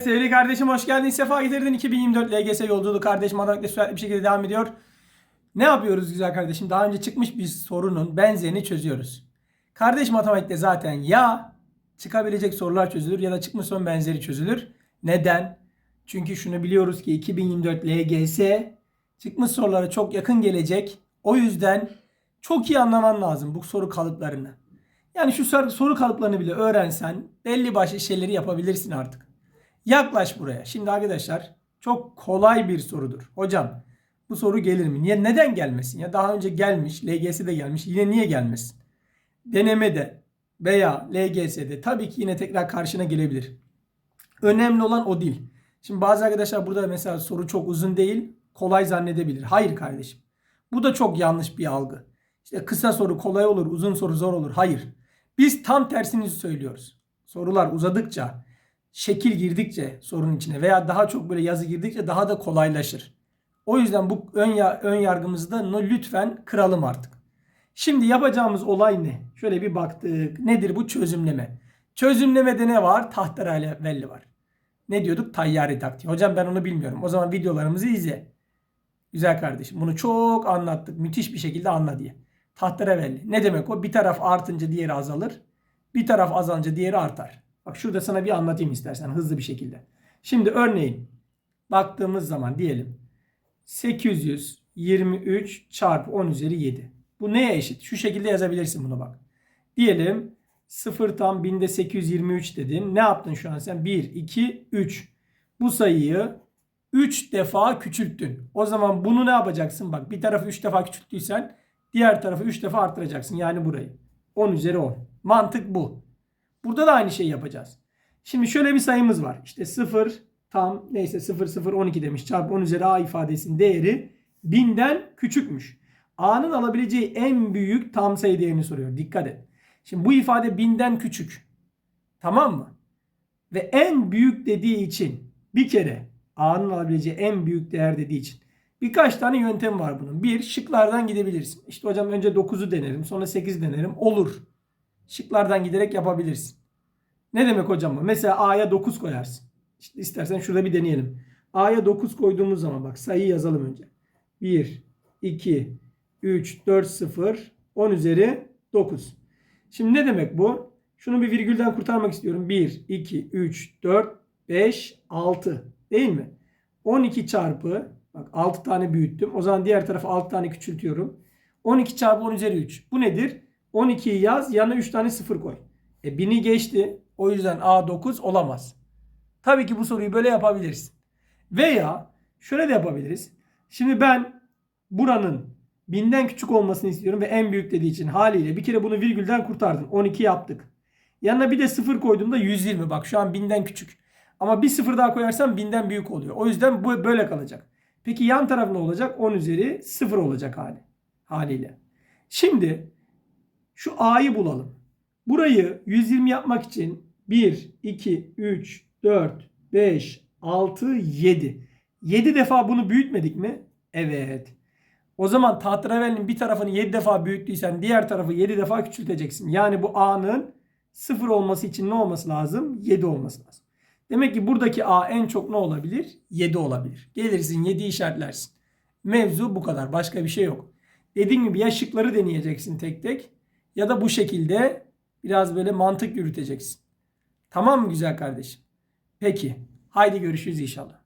Sevgili kardeşim hoş geldin. Sefa getirdin. 2024 LGS yolculuğu kardeşim matematikte süratli bir şekilde devam ediyor. Ne yapıyoruz güzel kardeşim? Daha önce çıkmış bir sorunun benzerini çözüyoruz. Kardeş matematikte zaten ya çıkabilecek sorular çözülür ya da çıkmış sorunun benzeri çözülür. Neden? Çünkü şunu biliyoruz ki 2024 LGS çıkmış sorulara çok yakın gelecek. O yüzden çok iyi anlaman lazım bu soru kalıplarını. Yani şu soru kalıplarını bile öğrensen belli başlı şeyleri yapabilirsin artık. Yaklaş buraya. Şimdi arkadaşlar çok kolay bir sorudur. Hocam bu soru gelir mi? Niye neden gelmesin? Ya daha önce gelmiş, LGS'de gelmiş. Yine niye gelmesin? Denemede veya LGS'de tabii ki yine tekrar karşına gelebilir. Önemli olan o değil. Şimdi bazı arkadaşlar burada mesela soru çok uzun değil, kolay zannedebilir. Hayır kardeşim. Bu da çok yanlış bir algı. İşte kısa soru kolay olur, uzun soru zor olur. Hayır. Biz tam tersini söylüyoruz. Sorular uzadıkça, şekil girdikçe sorunun içine veya daha çok böyle yazı girdikçe daha da kolaylaşır. O yüzden bu ön, ön yargımızı da lütfen kıralım artık. Şimdi yapacağımız olay ne? Şöyle bir baktık. Nedir bu çözümleme? Çözümlemede ne var? Tahterevalli var. Ne diyorduk? Tayyare taktiği. Hocam ben onu bilmiyorum. O zaman videolarımızı izle. Güzel kardeşim. Bunu çok anlattık. Müthiş bir şekilde anla diye. Tahterevalli. Ne demek o? Bir taraf artınca diğeri azalır. Bir taraf azalınca diğeri artar. Bak şurada sana bir anlatayım istersen hızlı bir şekilde. Şimdi örneğin baktığımız zaman diyelim 823 çarpı 10 üzeri 7. Bu neye eşit? Şu şekilde yazabilirsin bunu bak. Diyelim 0 tam binde 823 dedin. Ne yaptın şu an sen? 1, 2, 3. Bu sayıyı 3 defa küçülttün. O zaman bunu ne yapacaksın? Bak bir tarafı 3 defa küçülttüysen diğer tarafı 3 defa arttıracaksın. Yani burayı. 10 üzeri 10. Mantık bu. Burada da aynı şeyi yapacağız. Şimdi şöyle bir sayımız var. İşte 0 tam neyse 0 0 12 demiş. Çarpı 10 üzeri a ifadesinin değeri 1000'den küçükmüş. A'nın alabileceği en büyük tam sayı değerini soruyor. Dikkat et. Şimdi bu ifade 1000'den küçük. Tamam mı? Ve en büyük dediği için bir kere A'nın alabileceği en büyük değer dediği için birkaç tane yöntem var bunun. Bir, şıklardan gidebilirsin. İşte hocam önce 9'u denerim sonra 8 denerim. Olur. Şıklardan giderek yapabilirsin. Ne demek hocam bu? Mesela A'ya 9 koyarsın. İşte istersen şurada bir deneyelim. A'ya 9 koyduğumuz zaman bak sayıyı yazalım önce. 1, 2, 3, 4, 0, 10 üzeri 9. Şimdi ne demek bu? Şunu bir virgülden kurtarmak istiyorum. 1, 2, 3, 4, 5, 6. Değil mi? 12 çarpı bak 6 tane büyüttüm. O zaman diğer tarafa 6 tane küçültüyorum. 12 çarpı 10 üzeri 3. Bu nedir? 12'yi yaz yanına 3 tane 0 koy. E 1000'i geçti. O yüzden A 9 olamaz. Tabii ki bu soruyu böyle yapabilirsin. Veya şöyle de yapabiliriz. Şimdi ben buranın 1000'den küçük olmasını istiyorum ve en büyük dediği için haliyle bir kere bunu virgülden kurtardım. 12 yaptık. Yanına bir de 0 koyduğumda 120. Bak şu an 1000'den küçük. Ama bir 0 daha koyarsam 1000'den büyük oluyor. O yüzden bu böyle kalacak. Peki yan taraf ne olacak? 10 üzeri 0 olacak hali. Haliyle. Şimdi şu A'yı bulalım. Burayı 120 yapmak için 1, 2, 3, 4, 5, 6, 7. 7 defa bunu büyütmedik mi? Evet. O zaman tahterevalinin bir tarafını 7 defa büyüttüysen diğer tarafı 7 defa küçülteceksin. Yani bu A'nın 0 olması için ne olması lazım? 7 olması lazım. Demek ki buradaki A en çok ne olabilir? 7 olabilir. Gelirsin 7'yi işaretlersin. Mevzu bu kadar. Başka bir şey yok. Dediğim gibi ya şıkları deneyeceksin tek tek ya da bu şekilde biraz böyle mantık yürüteceksin. Tamam mı güzel kardeşim? Peki. Haydi görüşürüz inşallah.